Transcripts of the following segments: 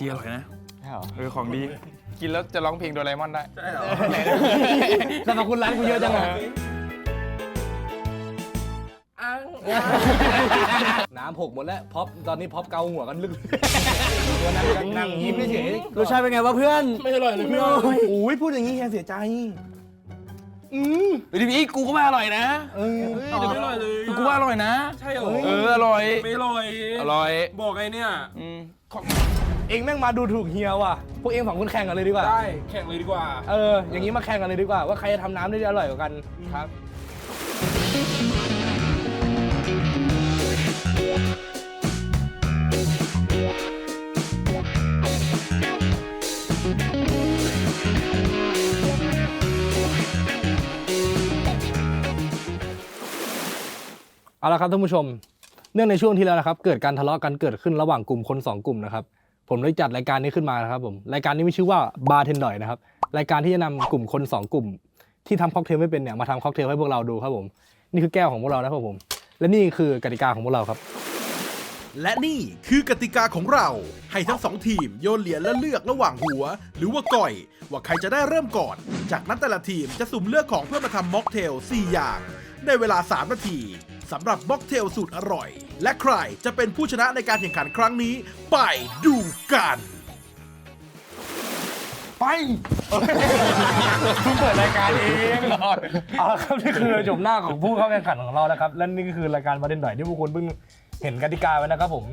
จีอร่อยนะใช่เหรอเออของดี กินแล้วจะร้องเพลงโดเอมอนได้ใช่หรอสรรพคุณร้านกูเยอะจังอะน้ำหกหมดแล้วพ็อปตอนนี้พ็อปเกาหัวกันลึกตัวนั่งนั่งยิ้มเฉยรสชาติเป็นไงวะเพื่อนไม่อร่อยเลยเพื่อนโอ้ยพูดอย่างนี้แกเสียใจอืมเฮ้ยพี่กูก็ว่าอร่อยนะเออเฮ้ยดี๋ยวไม่อร่อยเลยกูว่าอร่อยนะ ใช่เหรอเอออร่อย ไม่อร่อย อร่อย บอกไงเนี่ย อืมของ องแม่งมาดูถูกเฮียว่ะ พวกเองสองคนแข่งกันเลยดีกว่า ได้แข่งเลยดีกว่า เออ อย่างนี้มาแข่งกันเลยดีกว่า ว่าใครจะทำน้ำได้อร่อยกว่ากัน ครับ เอาละครับท่านผู้ชม เนื่องในช่วงที่แล้วนะครับ เกิดการทะเลาะกันเกิดขึ้นระหว่างกลุ่มคนสองกลุ่มนะครับ ผมเลยจัดรายการนี้ขึ้นมานะครับผมรายการนี้มีชื่อว่าบาร์เทนหน่อยนะครับรายการที่จะนำกลุ่มคนสองกลุ่ม ที่ทำค็อกเทลไม่เป็นเนี่ยมาทำค็อกเทลให้พวกเราดูครับผมนี่คือแก้วของพวกเรานะครับผม และนี่คือกติกาของพวกเราครับ และนี่คือกติกาของเรา ให้ทั้งสองทีมโยนเหรียญและเลือกระหว่างหัว หรือว่าก่อย ว่าใครจะได้เริ่มก่อน จากนั้นแต่ละทีมจะสุ่มเลือกของเพื่อมาทำม็อกเทล4อย่างในเวลา 3 นาที สำหรับม็อกเทลสูตรอร่อย และใครจะเป็นผู้ชนะในการแข่งขันครั้งนี้ ไปดูกัน ไปเพิ่งเปิดรายการเองเอาละครับนี่คือจบหน้าของผู้เข้าแข่งขันของเรานะครับ และนี่ก็คือรายการบาร์เทนหน่อยที่พวกคุณเพิ่งเห็นกติกาไว้นะครับผม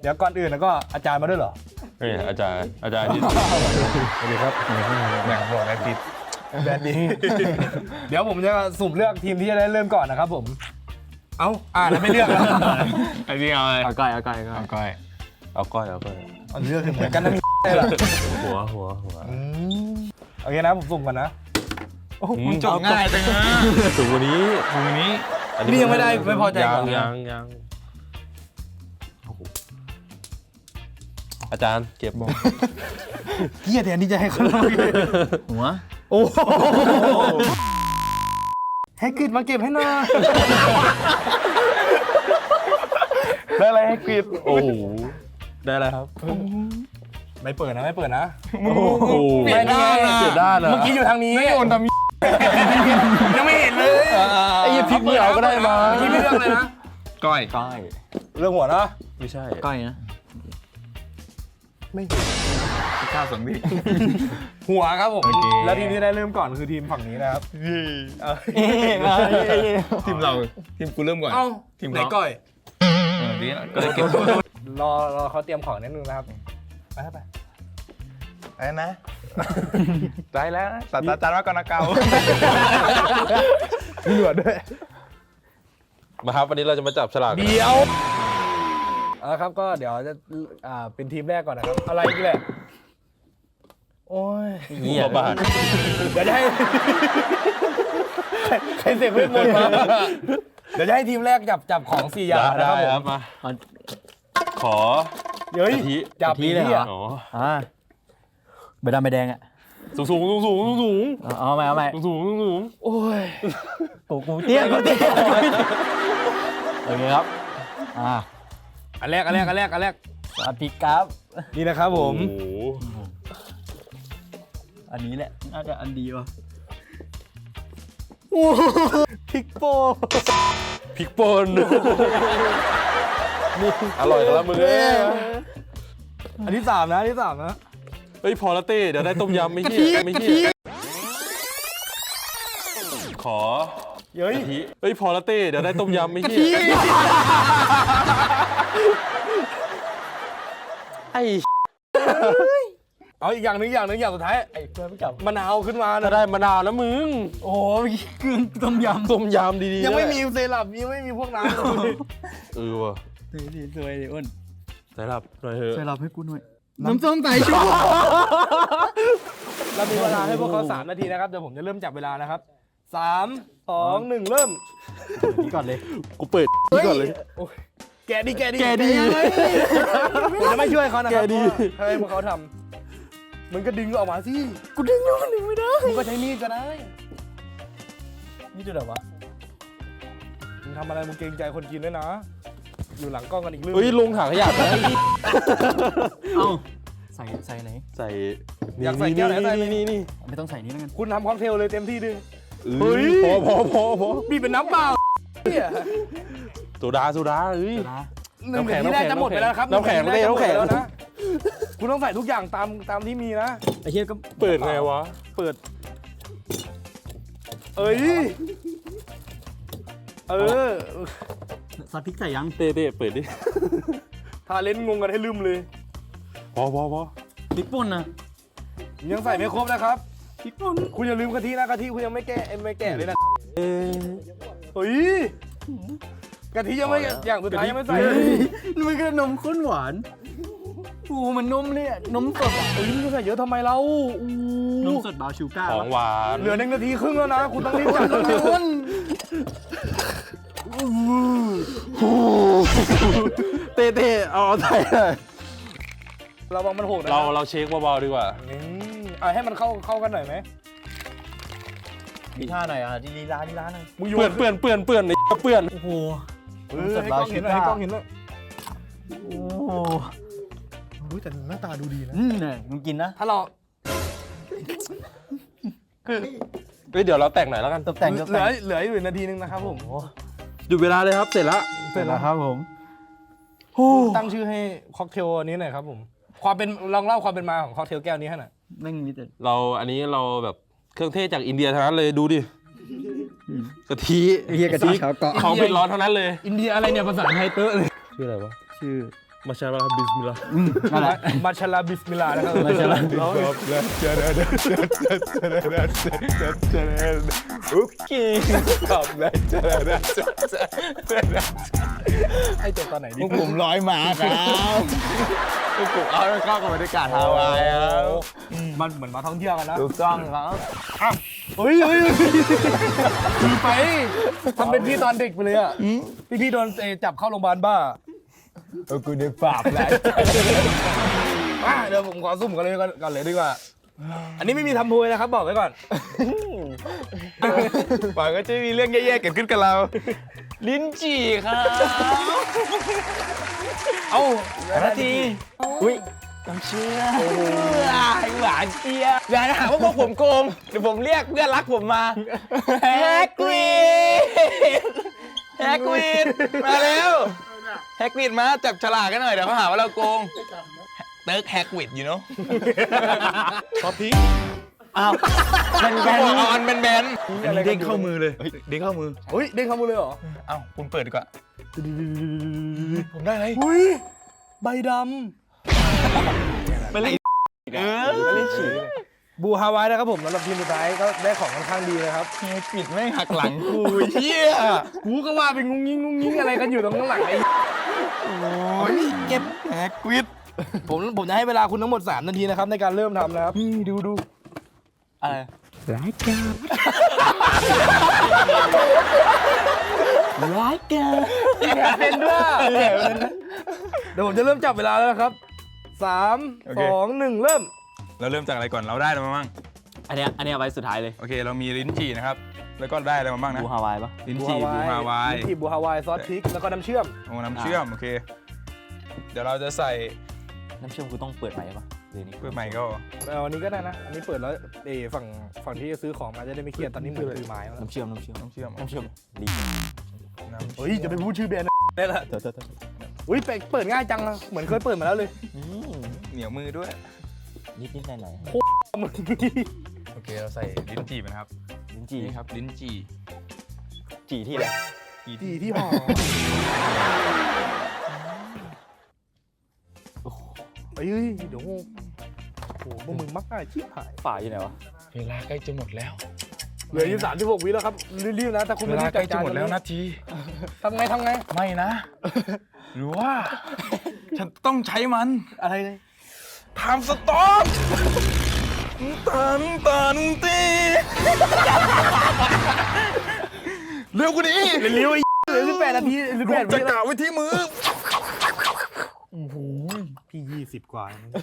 เดี๋ยวก่อนอื่นแล้วก็อาจารย์มาด้วยเหรอ เฮ้ยอาจารย์อาจารย์ที่สวัสดีครับแหน่งบอกได้ผิด แบนดี้ เดี๋ยวผมจะสุ่มเลือกทีมที่จะได้เริ่มก่อนนะครับผม เอ้าอ่าแล้วไม่เลือกแล้วไอ้พี่เอาเลยเอาก้อยเอาก้อยเอาก้อยเอาก้อยเอาก้อยเอาก้อยอันเลือกเหมือนกันนะมีได้เหรอหัวหัวหัวอืมโอเคนะผมสุ่มก่อนนะโอ้โหมึงจบง่ายจังนะสูงกว่านี้ตรงนี้อันี่ยังไม่ได้ไม่พอใจยัก่องนยังยังโอ้โหอาจารย์เก็บบอกเกียแทนที่จะให้เขาเล่าหัวโอ้โห ให้กริดมาเก็บให้หน่อยได้อะไรให้กริดโอ้โหได้แล้วครับ ไม่เปิดนะไม่เปิดนะโอ้โหไม่ได้เสียด้านอะเมื่อกี้อยู่ทางนี้ไม่โอนทำยังไม่เห็นเลยไอ้ยี่พริกไม่เอาก็ได้มาเมื่อกี้ไม่เลือกเลยนะก้อยก้อยเรื่องหัวนะไม่ใช่ก้อยนะไม่ ข้าวสองพี่หัวครับผมโอเค แล้วทีมที่ได้เริ่มก่อนคือทีมฝั่งนี้นะครับเออทีมเราทีมกูเริ่มก่อน เอ้าทีมไหนเขาก้อย เออดีนะก็เลยเก็บรอรอเขาเตรียมของนิดนึงนะครับไปครับไปไอ้นะ ได้แล้วนะศาสตราจารย์ว่าก่อนนะเกามีหนวดด้วยมาครับวันนี้เราจะมาจับฉลากกันเดี๋ยวเอาละครับก็เดี๋ยวจะอ่าเป็นทีมแรกก่อนนะครับ อะไรอีกแหละ โอ้ยหัวบาทเดี๋ยวจะให้ใครใครเสกเวทมนต์มาเดี๋ยวจะให้ทีมแรกจับจับของสี่อย่างนะได้ครับผครัมบมา ขอ เฮ้ยกะทิ จับกะทิเลยเหรออ๋ออ่าใบดำใบแดงอะสูงสูงสูงสูงสูงสูงเอาเอาใหม่เอาใหม่สูงสูงสูงสูงโอ้ยกูกูเตี้ยกูเตี้ยโอเคครับอ่าอันแรกอันแรกอันแรกอันแรกสวัสดีครับนี่นะครับผม โอ้โห อันนี้แหละ น่าจะอันดีว่ะพริกโป้พริกป่นอร่อยกันแล้วมึงเอ้ยอันที่สามนะอันที่สามนะเฮ้ยพอและเต้เดี๋ยวได้ต้มยำไม่เหี้ยไม่เหี้ยขอเฮ้ยกะทิเฮ้ยพอและเต้เดี๋ยวได้ต้มยำไม่เหี้ยไอ้ เอาอีกอย่างหนึงอย่างหนึงอย่างสุดท้ายไอ้เพื่อนไม่จับมะนาวขึ้นมาถ้านะได้มะนาวแล้วมึงโอ้ยเครื่องต้มยำต้มยำดีๆยังไม่ด้วมีเซรั่มยังไม่มีพวกน้ำเลยเออว่ะสวยสวยอ้นใส่หลับหน่อยเถอะช่วยรับให้กูหน่อยน้ำส้มสายชูเรามีเวลาให้พวกเขาสามนาทีนะครับเดี๋ยวผมจะเริ่มจับเวลานะครับสามสองหนึ่งเริ่มนี่ก่อนเลยกูเปิดนี่ก่อนเลยโอ้ยแกะดีแกะดีแกะดีผมจะไม่ช่วยเขานะครับแกะดีเพราะให้พวกเขาทำ มึงก็ดึงออกมาสิ กูดึงอยู่ดึงไม่ได้มึงก็ใช้มีดก็ได้ นี่ดูแบบวะ มึงทำอะไรมึงเกรงใจคนกินด้วยนะ อยู่หลังกล้องกันอีกเรื่องเฮ้ยลงถังขยะไปเอ้าสส่ใส่ไหน ใส่อยากใส่แก้วไหนใส่เลยนี่นี่ไม่ต้องใส่นี้แล้วกันคุณทำค็อกเทลเลยเต็มที่ดึงเฮ้ยพอพอพอพอบีบเป็นน้ำเปล่าเนี่ยโซดาโซดาเฮ้ย นะหนึ่งน้ำแข็งนาทีแรกจะหมดไปแล้วครับน้ำแข็งหนึ่นาทีรกจะหมดน้ำแข็งแล้วนะ คุณต้องใส่ทุกอย่างตามตามที่มีนะ ไอ้เหี้ยก็เปิดไงวะ เปิด เอ้ย เออ ซอสพริกใส่ยัง เต้เต้เปิดดิทาเลนต์งงกันให้ลืมเลย พอพอพอพริกป่นนะยังใส่ไม่ครบนะครับ พริกป่นคุณอย่าลืมกะทินะกะทิคุณยังไม่แก่ไม่แก่เลยนะเอ้ยเฮ้ยกะทิยังไม่อย่างสุดท้ายยังไม่ใส่เฮ้ยนี่มันก็นมข้นหวาน โอ้มันนมเลยอะนมสดอะเฮ้ยนี่ใส่เยอะทำไมเราอู้นมสดบราวน์ชูการ์ของหวานเหลือหนึ่งนาทีครึ่งแล้วนะ คุณต้องรีบจัดแล้วนะคุณเต้เต้เอาเอาใส่เลยระวังมันโหดนะเราเราเช็คเบาๆดีกว่าอืมอะให้มันเข้าเข้ากันหน่อยไหมมีท่าหน่อยอะดีลีลาดีลาหน่อยมึงโยเปื่อนนเปื่อนเปื่อนเปื่อนไอ้เปื่อนโอ้โห เออให้กล้องเห็นหน่อยให้กล้องเห็นหน่อยโอ้โห อุ้ยแต่หน้าตาดูดีนะ อืมเนี่ยมึงกินนะถ้าเราเฮ้ยเดี๋ยวเราแต่งหน่อยแล้วกันตกแต่งตกเหลืแต่องเหลืออยู่นาทีนึงนะครับผมหยุดเวลาเลยครับ เสร็จแล้วเสร็จแล้วครับผมตั้งชื่อให้ค็อกเทลอันนี้หน่อยครับผม ความเป็นลองเล่าความเป็นมาของค็อกเทลแก้วนี้ให้หน่อยแม่งมีแต่เราอันนี้เราแบบเครื่องเทศจากอินเดียทั้งนั้นเลยดูดิกะทิเฮียกะทิขาวเกาะของเผ็ดร้อนทั้งนั้นเลย อินเดียอะไรเนี่ยภาษาไทยเตอะเลยชื่ออะไรวะชื่อ มาชาลาบิสมิลลาห์นั่นแหละมาชาลาบิสมิลลาห์นะครับมาชาลาโอเคขอบเลยเจอแล้วให้จบตอนไหนดีผมร้อยมาครับพวกผมเอาเข้ากับบรรยากาศฮาวายครับมันเหมือนมาท่องเที่ยวกันนะถูกต้องครับเฮ้ยเฮ้ยดีไปทำเป็นพี่ตอนเด็กไปเลยอะพี่พี่โดนเอ่อจับเข้าโรงพยาบาลบ้า เออกูนึกปราบแล้วอะเดี๋ยวผมขอสุ่มกันเลยก่อนก่อนเลยดีกว่า อันนี้ไม่มีทำโพยนะครับบอกไว้ก่อนปากก็จะมีเรื่องแย่ๆเกิดขึ้นกับเรา ลิ้นจี่ครับเอ้านาทีอุ้ยน้ำเชื่อหวานเจี๊ยบอย่าหาว่าพวกผมโกงเดี๋ยวผมเรียกเพื่อนรักผมมาแฮกวีดแฮกวีดมาเร็ว แฮกวีดมาจับฉลากกันหน่อยเดี๋ยวเขาหาว่าเราโกงเติร์กแฮกวีดอยู่เนาะซอสพริกอ้าวแบนแบนบอกเอาอันเป็นแบนอะไรกันอยู่เด้งเข้ามือเลยเด้งเข้ามือเฮ้ยเด้งเข้ามือเลยเหรอเอ้าคุณเปิดดีกว่าผมได้อะไรอุ้ยใบดเป็นไรเออำ บูฮาวายนะครับผมสำหรับทีมสุดท้ายก็ได้ของค่อนข้างดีนะครับแฮกวีดไม่หักหลังกูเฮียกูก็ว่าเป็นงุ้งยิงงุ้งยิงอะไรกันอยู่ตรงข้างหลังไอ้โอ้ยเก็บแฮกวีดผมผมจะให้เวลาคุณทั้งหมด 3 นาทีนะครับ ในการเริ่มทำนะครับนี่ดูดูอะไรร้ายเกินร้ายเกินเป็นด้วยเดี๋ยวผมจะเริ่มจับเวลาแล้วนะครับสามสองหนึ่งเริ่ม เราเริ่มจากอะไรก่อนเราได้อะไรมาบ้างอันเนี้ยอันเนี้ยไว้สุดท้ายเลยโอเค เรามีลิ้นจี่นะครับ แล้วก็ได้อะไรมาบ้างนะบูฮาวายปะลิ้นจี่บูฮาวายลิ้นจี่บูฮาวายซอสพริกแล้วก็น้ำเชื่อมโอ้น้ำเชื่อมโอเค เดี๋ยวเราจะใส่น้ำเชื่อมกูต้องเปิดใหม่ปะหรือนี่เพื่อใหม่ก็เอาอันนี้ก็ได้นะอันนี้เปิดแล้วเออฝั่งฝั่งที่จะซื้อของมาจะได้ไม่เครียดตอนนี้เหมือนถือไม้แล้วน้ำเชื่อมน้ำเชื่อมน้ำเชื่อมน้ำเชื่อมดีน้ำเฮ้ยจะไปพูดชื่อแบรนด์ได้ละเถอะเถอะเถอะอุ้ยเปิดเปิดง่ายจังอะเหมือนเคยเปิดมาแล้วเลยอืมเหนียวมือด้วย นิดนิดหน่อยหน่อยโอเคเราใส่ลิ้นจี่ไปนะครับลิ้นจี่นี่ครับลิ้นจี่จี่ที่อะไรจี่จีที่ห่อเฮ้ยเดี๋ยวโอ้โหพวกมึงมักง่ายชิบหายฝาอยู่ไหนวะเวลาใกล้จะหมดแล้วเหลืออยู่สามสิบหกวิแล้วครับรีบๆนะถ้าคุณเวไม่ลารีบใกจัล้ดการจะหมดแล้วนาทีทำไงทำไงไม่นะ หรือว่า ฉันต้องใช้มันอะไรเลย ทำสต็อปตันตันตีเร็วกว่านี้เร็วๆไอ้เหลือสิบแปดนาทีสิบแปดจะวิกแล้วล่าวไว้ที่มือโอ้โหพี่ยี่สิบกว่าเองนะ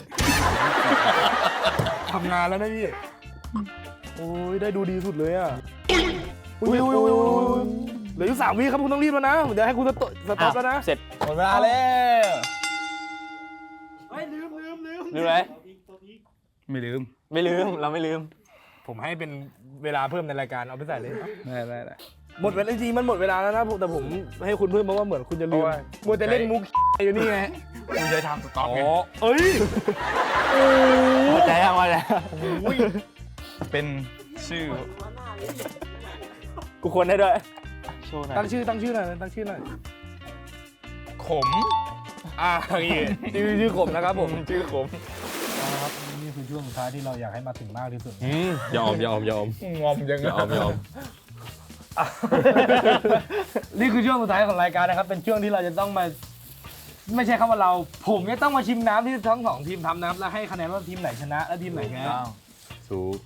ทำงานแล้วนะพี่ โอ้ยได้ดูดีสุดเลยอะอุ้ยอุ้ยอุ้ยอุ้ยเหลืออยู่สามวิครับคุณต้องรีบแล้วนะ เดี๋ยวให้คุณสต็อปสต็อปแล้วนะ เสร็จหมดเวลาแล้ว เฮ้ยลืมลืมลืมดูไหมไม่ลืม ไม่ลืม เราไม่ลืม ผมให้เป็นเวลาเพิ่มในรายการเอาไปใส่เลยได้ได้ได้ หมดเวลาจริงๆมันหมดเวลาแล้วนะผมแต่ผมให้คุณเพิ่มเพราะว่าเหมือนคุณจะลืมโอ้ย มัวแต่เล่นมุก อยู่นี่ไงคุณจะทำสต็อกไงเอ้ยหมดแล้วหมดแล้วเป็นชื่อกูควรได้ด้วยโชว์หน่อยตั้งชื่อตั้งชื่อหน่อยตั้งชื่อหน่อยขม อ่าอย่างงี้ชื่อชื่อผมนะครับผมชื่อขมนะครับนี่คือช่วงสุดท้ายที่เราอยากให้มาถึงมากที่สุดอืมยอมยอมยอมงอมยังไงยอมยอมนี่คือช่วงสุดท้ายของรายการนะครับ เป็นช่วงที่เราจะต้องมา ไม่ใช่คำว่าเรา ผมจะต้องมาชิมน้ำที่ทั้งสองทีมทำนะครับแล้วให้คะแนนว่าทีมไหนชนะ และทีมไหนแพ้สูบ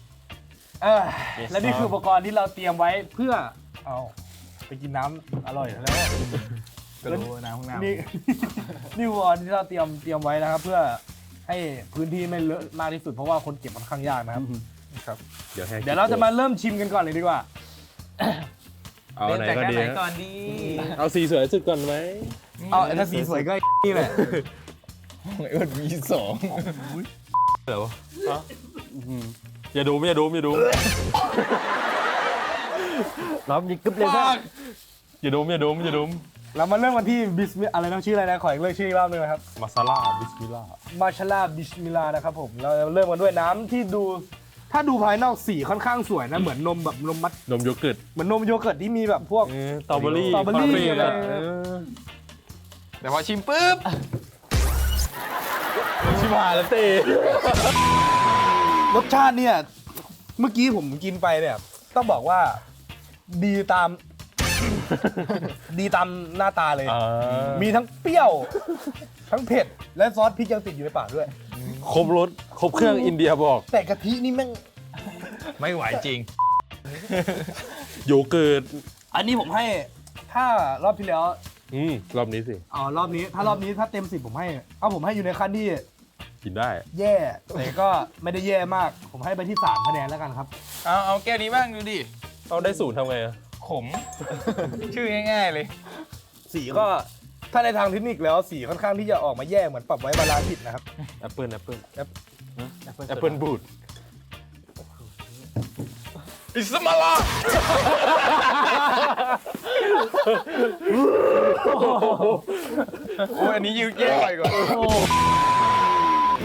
เออและนี่คืออุปกรณ์ที่เราเตรียมไว้เพื่อเอาไปกินน้ำอร่อยแล้ว ก็รู้นะห้องน้ำนี่ นี่อุปกรณ์ที่เราเตรียมเตรียมไว้นะครับ เพื่อให้พื้นที่ไม่เลอะมากที่สุดเพราะว่าคนเก็บค่อนข้างยากนะครับครับ เดี๋ยวให้เดี๋ยวเราจะมาเริ่มชิมกันก่อนเลยดีกว่า เอาไหนก็ดีไหนฮะก่อนดีเอาสีสวยสุดก่อนไหมเอาถ้าสีสวยก็นี่แหละเอิร์ดมีสองเดี๋ยวฮะอืมอย่าดูอย่าดูอย่าดูรอบยิงกึ๊บเลยครับอย่าดูอย่าดูอย่าดู เรามาเริ่มกันที่บิสมิอะไรนะชื่ออะไรนะขออีกเรื่องชื่ออีกรอบหนึงนะครับมาซาลาบิสมิลลามาชาลาบิสมิลานะครับผมเราเริ่มกันด้วยน้ำที่ดู ถ้าดูภายนอกสีค่อนข้างสวยนะเหมือนนมแบบนมมัดนมโยเกิร์ตเหมือนนมโยเกิร์ตที่มีแบบพวกเออสตรอเบอรี่สตรอเบอรี่คาฟ่อะไร เออแต่พอชิมปุ๊บ ชิบหายแล้วเต้รสชาติเนี่ย เมื่อกี้ผมกินไปเนี่ย ต้องบอกว่าดีตาม ดีตามหน้าตาเลยอ่ามีทั้งเปรี้ยว ทั้งเผ็ด และซอสพริกยังติดอยู่ในปากด้วย ครบรสครบเครื่องอินเดียบอก แต่กะทินี่แม่งไม่ไหวจริง โยเกิร์ตอันนี้ผมให้ถ้ารอบที่แล้วอืมรอบนี้สิ อ๋อรอบนี้ ถ้ารอบนี้ถ้าเต็มสิบผมให้เอาผมให้อยู่ในขั้นที่กินได้ แย่แต่ก็ไม่ได้แย่มาก ผมให้ไปที่สามคะแนนแล้วกันครับ เอาเอาแก้วนี้บ้างดูดิเอาได้ศูนย์ทำไงอะ ขม ชื่อง่ายๆเลย สีก็ถ้าในทางเทคนิคแล้วสีค่อนข้างที่จะออกมาแย่เหมือนปรับไว้บาลานซ์ผิดนะครับ แอปเปิลแอปเปิลแอปแอปเปิลบูดอิสมาลาโอ้ยอันนี้ยืดแย่ไปก่อน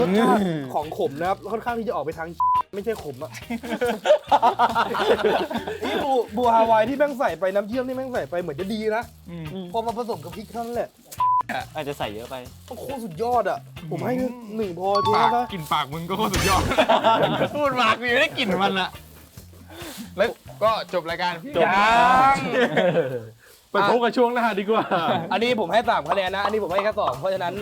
รสชาติของขมนะครับค่อนข้างที่จะออกไปทาง ไม่ใช่ขมอะนี่บูบูฮาวายที่แม่งใส่ไปน้ำเชื่อมที่แม่งใส่ไปเหมือนจะดีนะพอมาผสมกับพริกเท่านั้นแหละอาจจะใส่เยอะไปโคตรสุดยอดอะ ผมให้หนึ่งพอเพียปากงนะกลินปากมึงก็โคตรสุดยอด พูดปากกูยังได้กลิ่นมันอะแล้วก็จบรายการจบ ไปพบกับช่วงหน้าดีกว่า อันนี้ผมให้สามคะแนนนะ อันนี้ผมให้แค่สองเพราะฉะนั้น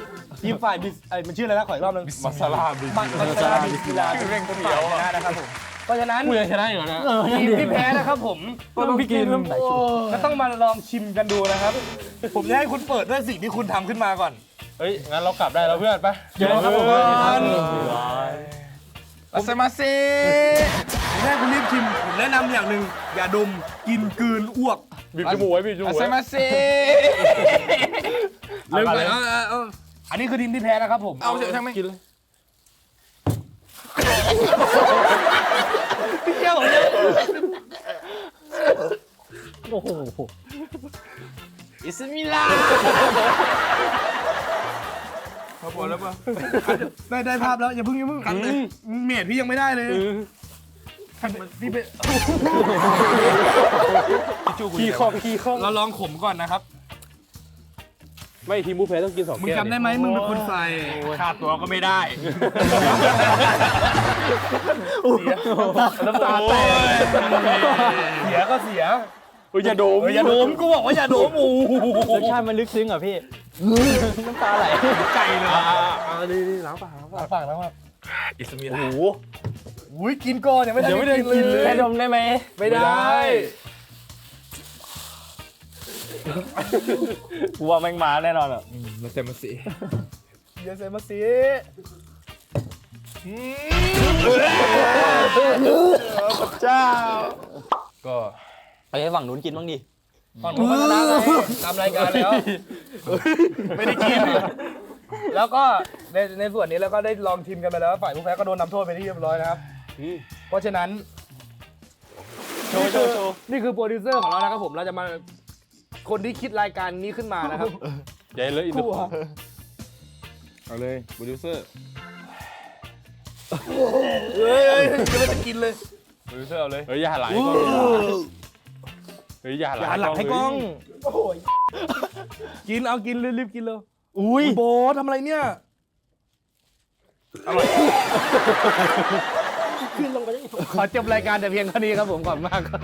ทีมฝ่ายบิสไอ้ยมันชื่ออะไรนะขออีกรอบหนึงมาซาลาบิสมันมันชนะบิสมิลลาห์เป็นฝ่ายชนะนะครับผมเพราะฉะนั้นกูยังชนะอยู่นะทีมที่แพ้นะครับผมก็ต้องกินก็ต้องมาลองชิมกันดูนะครับ ผมจะให้คุณเปิดด้วยสิ่งที่คุณทำขึ้นมาก่อนเฮ้ยงั้นเรากลับได้แล้วเพื่อนไปเดี๋ยวครับผมอาเซมาเซผมให้คุณรีบชิมผมแนะนำอย่างหนึ่งอย่าดมกินกลืนอ้วก บีบจมูกไว้บีบจมูอากเซไว้มาเซเริ่มก่อนเอาเอาเอาอันนี้คือทีมที่แพ้นะครับผม เอาเถอะทั้งไม่กินเลยเที่ยวเนี่ยโอ้โหอิสมิลาเขาบอกแล้วป่ะได้ได้ภาพแล้ว อย่าเพิ่งอย่าเพิ่งเมียดพี่ยังไม่ได้เลยพี่เป็น ขี้คอกขี้คอกเราลองขมก่อนนะครับ ไม่ทีมผู้แพ้ต้องกินสองมึงแก้วจำได้ไหมมึงเป็นคนใส่ ค่าตัวก็ไม่ได้น้ำตาแตกเสียก็เสียเฮ้ยอย่าโดมเอออย่าโดมกูบอกว่าอย่าโดมโอ้โหรสชาติมันลึกซึ้งอะพี่ น้ำตาไหลไก่เลยอ่านี่นี่ล้างปากล้างปากฝั่งแล้วครับอิสมิโอ้ลาโหอุ้ยกินก่อนยังไม่ได้ยังไม่ได้กินเลยแค่ดมได้ไหมไม่ได้ กูว่าแม่งมาแน่นอนอะมาเซมาเซเดี๋ยวเซมาสิเจ้าก็ไปให้ฝั่งนู้นกินบ้างดิฝั่งนู้นก็ชนะไงตามรายการแล้ว ไม่ได้กิน แล้วก็ในในส่วนนี้แล้วก็ได้ลองชิมกันไปแล้ว ฝ่ายผู้แพ้ก็โดนนำโทษไปที่เรียบร้อยนะครับ เพราะฉะนั้น โชว์โชว์โชว์นี่คือโปรดิวเซอร์ของเรานะครับผม เราจะมา คนที่คิดรายการนี้ขึ้นมานะครับ ใหญ่เลยอินเตอกูร์เหรอเอาเลยโปรดิวเซอร์เฮ้ยเฮ้ยจะไม่จะกินเลยโปรดิวเซอร์เอาเลยเฮ้ยอย่าหันหลังให้กล้องเฮ้ยอย่าหันหลังอย่าหันหลังให้กล้องโอ้โหกินเอากินเลยรีบกินเลยอุ้ยโบททำอะไรเนี่ยขึ้นลงไปได้ขอจบรายการแต่เพียงเท่านี้ครับผมขอบคุณมากครับ